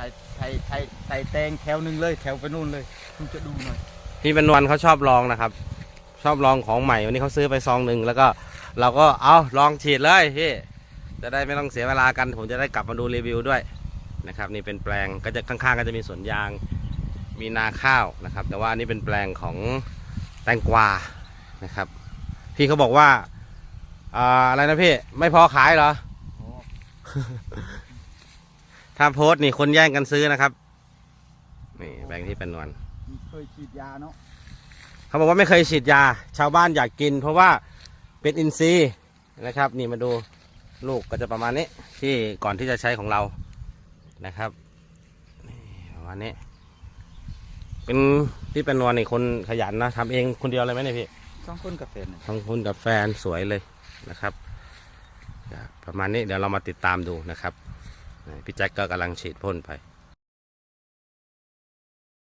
ส่ใส่ใส่ใส่แตงแถวหนึ่งเลย แถวไปนู่นเลยคุณจะดูหน่อยพี่เป็นวันเขาชอบลองนะครับ ชอบลองของใหม่วันนี้เขาซื้อไปซองหนึ่งแล้วก็เราก็เอาลองฉีดเลยพี่จะได้ไม่ต้องเสียเวลากัน ผมจะได้กลับมาดูรีวิวด้วยนะครับ นี่เป็นแปลงก็จะข้างๆ ก็จะมีสวนยาง มีนาข้าวนะครับ แต่ว่าอันนี้เป็นแปลงของแตงกวานะครับ พี่เขาบอกว่าอ่าอะไรนะพี่ ไม่พอขายเหรออ๋อ ถ้าโพสต์นี่คนแย่งกันซื้อนะครับนี่แบงค์ที่เป็นนวลเคยฉีดยาเนาะเขาบอกว่าไม่เคยฉีดยา ชาวบ้านอยากกิน เพราะว่าเป็นอินทรีย์นะครับ นี่มาดูลูกก็จะประมาณนี้ ที่ก่อนที่จะใช้ของเรานะครับนี่ประมาณนี้เป็นที่เป็นนวลนี่คนขยันนะทำเองคนเดียวเลยไหมเนี่ยพี่สองคนกับแฟนน่ะทั้งคุณกับแฟนสวยเลยนะครับ ประมาณนี้เดี๋ยวเรามาติดตามดูนะครับ พี่แจ็คก็กำลังฉีดพ่นไป